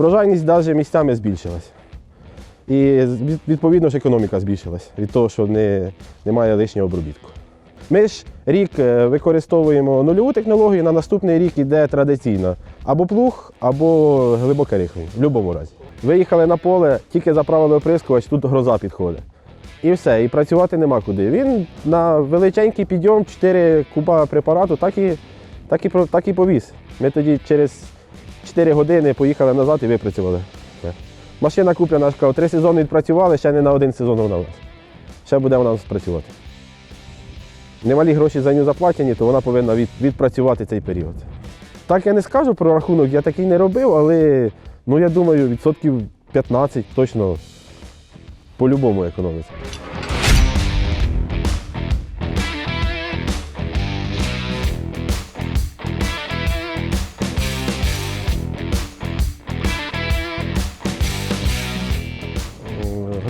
Врожайність навіть місцями збільшилась. І відповідно ж економіка збільшилась від того, що не, немає лишнього обробітку. Ми ж рік е, використовуємо нульову технологію, на наступний рік йде традиційна або плуг, або глибоке рихлення, в будь-якому разі. Виїхали на поле, тільки заправили оприскувач, тут гроза підходить. І все, і працювати нема куди. Він на величенький підйом, 4 куба препарату, так і, так і, так і повіз. Ми тоді через 4 години поїхали назад і випрацювали. Машина куплена, три сезони відпрацювали, ще не на один сезон вона у нас. Ще буде вона працювати. Немалі гроші за нього заплатені, то вона повинна відпрацювати цей період. Так я не скажу про рахунок, я такий не робив, але ну, я думаю, відсотків 15 точно по-любому економиться.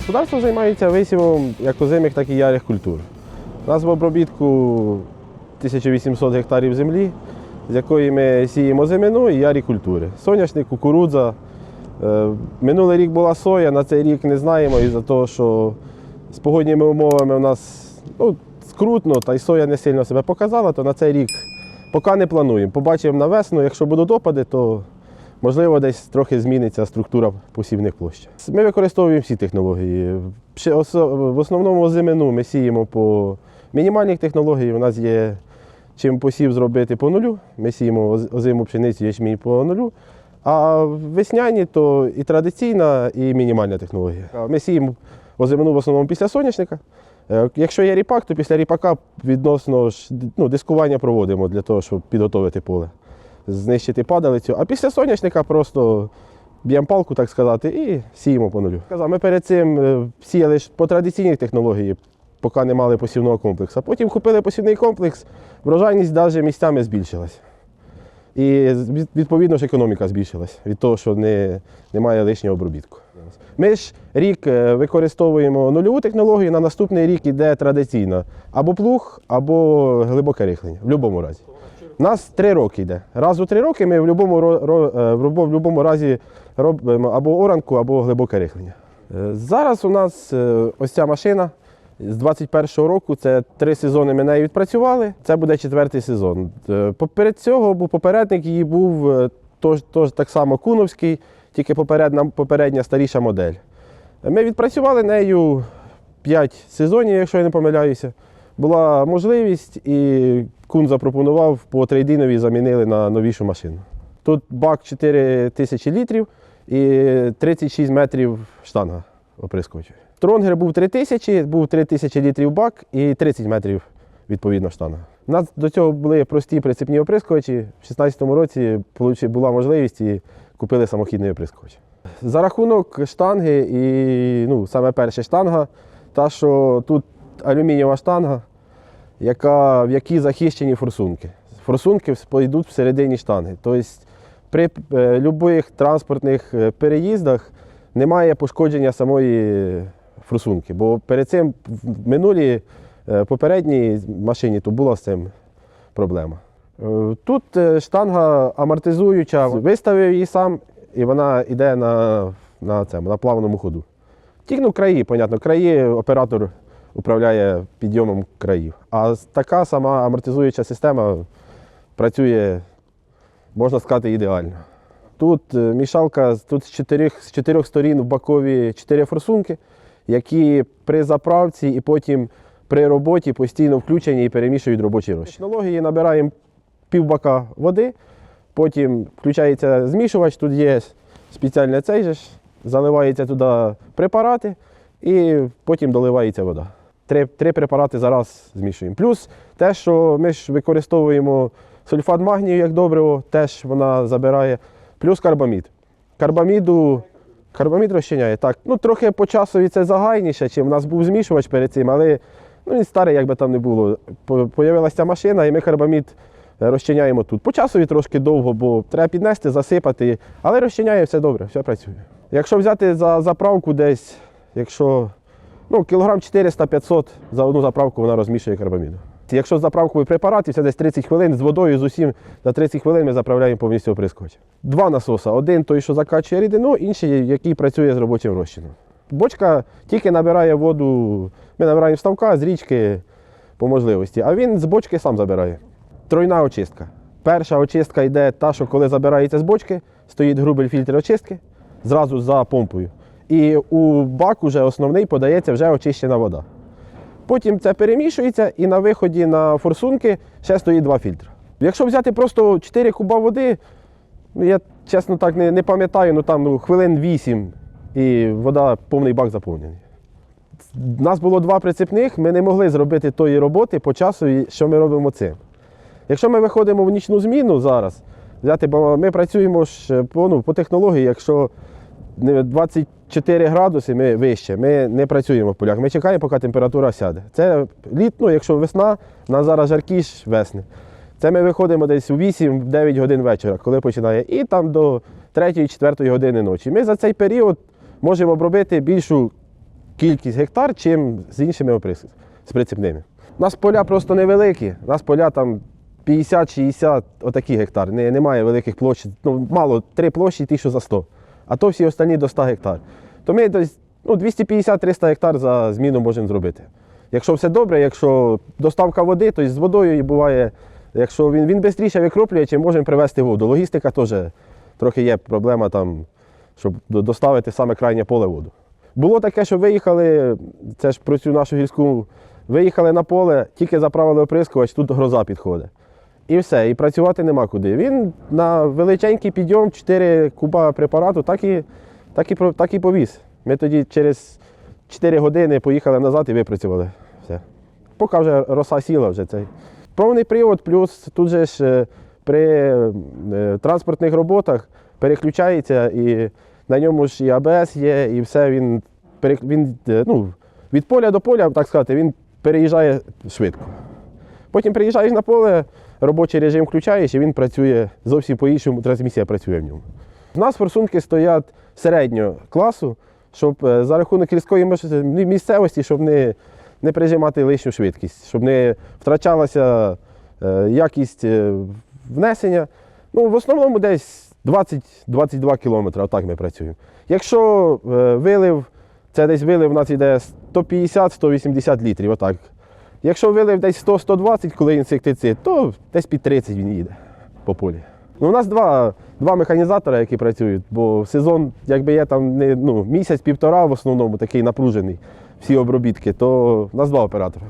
Господарство займається висівом як озимих, так і ярих культур. У нас в обробітку 1800 гектарів землі, з якої ми сіємо зимину і ярі культури. Соняшник, кукурудза. Е, Минулий рік була соя, на цей рік не знаємо із-за того, що з погодніми умовами у нас ну, скрутно, та й соя не сильно себе показала, то на цей рік поки не плануємо. Побачимо на весну, якщо будуть опади, то можливо десь трохи зміниться структура посівних площ. Ми використовуємо всі технології. В основному зимину ми сіємо по мінімальних технологіях. У нас є чим посів зробити по нулю. Ми сіємо озиму пшеницю, ячмінь по нулю. А весняні то і традиційна, і мінімальна технологія. Ми сіємо озимину в основному після соняшника. Е, Якщо є ріпак, то після ріпака відносно ну, дискування проводимо для того, щоб підготовити поле, знищити падалицю. А після соняшника просто б'ємо палку, так сказати, і сіємо по нулю. Ми перед цим е, сіяли по традиційній технології, поки не мали посівного комплексу. Потім купили посівний комплекс, врожайність навіть місцями збільшилась. І відповідно ж економіка збільшилась від того, що не, немає лишнього обробітку. Ми ж рік е, використовуємо нульову технологію, на наступний рік йде традиційна або плуг, або глибоке рихлення, в будь-якому разі. У нас три роки йде. Раз у три роки ми в будь-якому, е, в будь-якому разі робимо або оранку, або глибоке рихлення. Е, Зараз у нас е, ось ця машина з 21-го року, це три сезони ми нею відпрацювали. Це буде четвертий сезон. Поперед цього попередник її був тож, тож так само Куновський, тільки попередня, попередня старіша модель. Ми відпрацювали нею 5 сезонів, якщо я не помиляюся. Була можливість, і Кун запропонував по трейдинові замінили на новішу машину. Тут бак 4 тисячі літрів і 36 метрів штанга оприскувача. Тронгер був 3 тисячі, був 3 тисячі літрів бак і 30 метрів відповідно штанга. У нас до цього були прості прицепні оприскувачі. В 2016 році була можливість і купили самохідний оприскувач. За рахунок штанги і ну, саме перша штанга, та що тут алюмінієва штанга, яка, в якій захищені форсунки. Форсунки йдуть всередині штанги. Тобто при будь-яких транспортних е, переїздах немає пошкодження самої форсунки. Бо перед цим в минулій е, попередній машині то була з цим проблема. Е, Тут е, штанга амортизуюча, виставив її сам, і вона йде на, на, цьому, на плавному ходу. Тільки краї, понятно, краї оператор управляє підйомом країв. А така сама амортизуюча система працює, можна сказати, ідеально. Тут е, мішалка, тут з чотирьох, з чотирьох сторін в бокові чотири форсунки, які при заправці і потім при роботі постійно включені і перемішують робочі розчин. Технології набираємо півбака води, потім включається змішувач, тут є спеціальний цей же заливається туди препарати і потім доливається вода. Три, три препарати зараз змішуємо. Плюс те, що ми ж використовуємо сульфат магнію як добриво, теж вона забирає, плюс карбамід. Карбаміду, карбамід розчиняє. Так, ну трохи по часові це загайніше, чим у нас був змішувач перед цим, але ну, він старий, як би там не було. Появилася машина, і ми карбамід е, розчиняємо тут. По часові трошки довго, бо треба піднести, засипати, але розчиняє все добре, все працює. Якщо взяти за заправку десь, якщо ну, кілограм 400-500 за одну заправку вона розмішує карбаміду. Якщо з заправковий препарат, і це десь 30 хвилин з водою, з усім за 30 хвилин ми заправляємо повністю оприскувач. Два насоса. Один той, що закачує рідину, інший, який працює з робочим розчином. Бочка тільки набирає воду, ми набираємо ставка, з річки по можливості, а він з бочки сам забирає. Тройна очистка. Перша очистка йде та, що коли забирається з бочки, стоїть грубель фільтр очистки зразу за помпою. І у бак уже основний подається вже очищена вода. Потім це перемішується і на виході на форсунки ще стоїть два фільтри. Якщо взяти просто 4 куба води, ну я чесно так не не пам'ятаю, ну там ну, хвилин 8 і вода повний бак заповнений. У нас було два прицепних, ми не могли зробити тої роботи по часу, що ми робимо цим. Якщо ми виходимо в нічну зміну зараз, взяти, бо ми працюємо ж по ну, по технології, якщо 20 4 градуси ми вище, ми не працюємо в полях. Ми чекаємо, поки температура сяде. Це літ, ну, якщо весна, у нас зараз жаркіш весни. Це ми виходимо десь у 8-9 годин вечора, коли починає, і там до 3-4 години ночі. Ми за цей період можемо обробити більшу кількість гектар, чим з іншими оприсками, прицепними. У нас поля просто невеликі, у нас поля там 50-60 отакі гектар. Немає великих площ, ну мало три площі, ті, що за 100. А то всі останні до 100 гектар. То ми десь ну, 250-300 гектар за зміну можемо зробити. Якщо все добре, якщо доставка води, то з водою і буває, якщо він, він швидше викроплює, чим можемо привезти воду. Логістика теж трохи є проблема там, щоб доставити саме крайнє поле воду. Було таке, що виїхали, це ж про цю нашу гірську, виїхали на поле, тільки заправили оприскувач, тут гроза підходить. І все, і працювати нема куди. Він на величенький підйом 4 куба препарату так і, так і, так і повіз. Ми тоді через 4 години поїхали назад і випрацювали. Все. Поки вже роса сіла вже цей. Повний привод, плюс тут же ж е, при е, транспортних роботах переключається і на ньому ж і АБС є, і все він, він е, ну, від поля до поля, так сказати, він переїжджає швидко. Потім приїжджаєш на поле, робочий режим включаєш і він працює зовсім по-іншому, трансмісія працює в ньому. У нас форсунки стоять середнього класу, щоб е, за рахунок миш- місцевості, щоб не, не прижимати лишню швидкість, щоб не втрачалася е, якість е, внесення. Ну, в основному десь 20-22 кілометри, отак ми працюємо. Якщо вилив, це десь вилив у нас йде 150-180 літрів, отак. Якщо вилив десь 100-120, коли інсектицид, то десь під 30 він їде по полі. Ну, у нас два, два механізатора, які працюють, бо сезон, якби є там не, ну, місяць-півтора в основному такий напружений, всі обробітки, то в нас два оператора.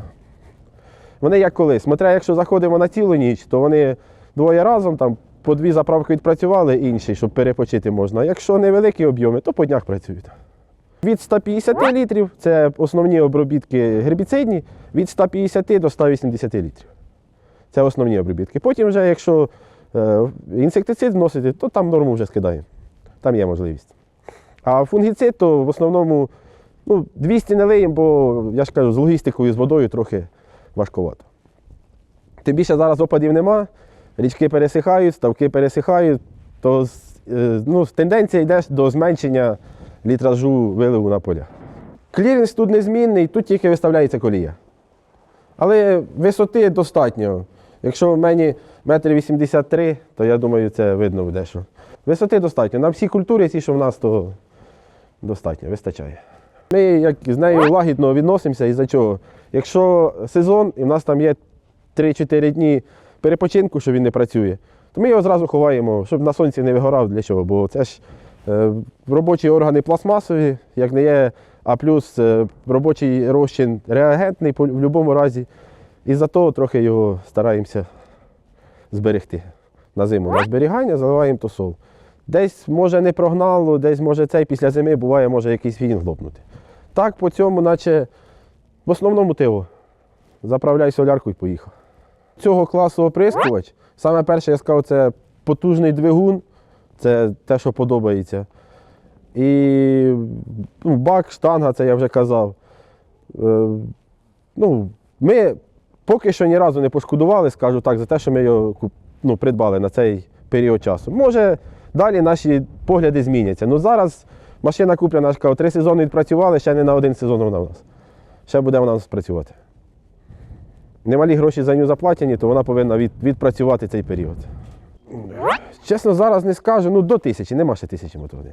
Вони як колись. Смотря, якщо заходимо на цілу ніч, то вони двоє разом там по дві заправки відпрацювали, інший, щоб перепочити можна. Якщо невеликі об'єми, то по днях працюють. Від 150 літрів це основні обробітки гербіцидні, від 150 до 180 літрів. Це основні обробітки. Потім, вже, якщо е, інсектицид вносити, то там норму вже скидаємо. Там є можливість. А фунгіцид, то в основному ну, 200 не лиємо, бо я ж кажу, з логістикою, з водою трохи важкувато. Тим більше зараз опадів нема, річки пересихають, ставки пересихають, то е, ну, тенденція йде до зменшення літражу виливу на поля. Клірінс тут незмінний, тут тільки виставляється колія. Але висоти достатньо. Якщо в мені метр 83, то я думаю, це видно буде, що. Висоти достатньо. На всі культури, ці, що в нас, то достатньо, вистачає. Ми як з нею лагідно відносимося із-за чого. Якщо сезон і в нас там є 3-4 дні перепочинку, що він не працює, то ми його зразу ховаємо, щоб на сонці не вигорав для чого. Бо це ж робочі органи пластмасові, як не є, а плюс е, робочий розчин реагентний в будь-якому разі. І за того трохи його стараємося зберегти на зиму. На зберігання заливаємо тосол. Десь може не прогнало, десь може цей після зими буває, може якийсь фінінг лопнути. Так по цьому, наче в основному тиво. Заправляй солярку і поїхав. Цього класу оприскувач. Саме перше, я сказав, це потужний двигун, це те, що подобається. І ну, бак, штанга, це я вже казав. Е, ну, ми поки що ні разу не пошкодували, скажу так, за те, що ми його ну, придбали на цей період часу. Може, далі наші погляди зміняться. Ну зараз машина куплена, кажу, три сезони відпрацювали, ще не на один сезон вона у нас. Ще буде вона у нас працювати. немалі гроші за нього заплатені, то вона повинна від, відпрацювати цей період. Чесно, зараз не скажу, ну до тисячі, нема ще тисячі мотогодин.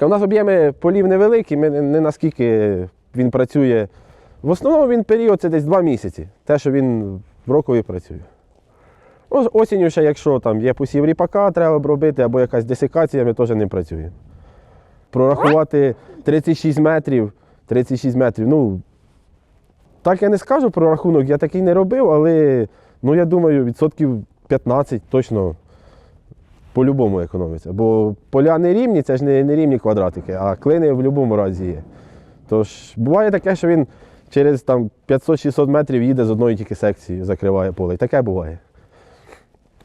У нас об'єми полів невеликі, ми не, не наскільки він працює. В основному він період це десь два місяці, те, що він в рокові працює. Осінню ще, якщо там є посів ріпака, треба обробити, або якась десикація, ми теж ним працюємо. Прорахувати 36 метрів, 36 метрів. Ну, так я не скажу про рахунок, я такий не робив, але ну, я думаю, відсотків 15 точно по-любому економиться. Бо поля не рівні, це ж не, не рівні квадратики, а клини в будь-якому разі є. Тож буває таке, що він через там, 500-600 метрів їде з одної тільки секції, закриває поле. І таке буває.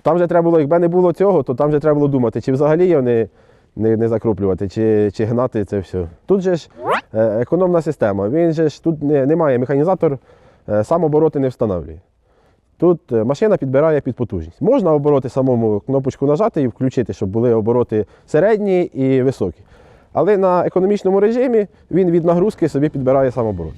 Там же треба було, якби не було цього, то там же треба було думати, чи взагалі його не, не, не закруплювати, чи, чи гнати це все. Тут же ж е, економна система. Він же ж тут не, немає механізатор, е, сам обороти не встановлює. Тут е, машина підбирає під потужність. Можна обороти самому кнопочку нажати і включити, щоб були обороти середні і високі. Але на економічному режимі він від нагрузки собі підбирає сам обороти.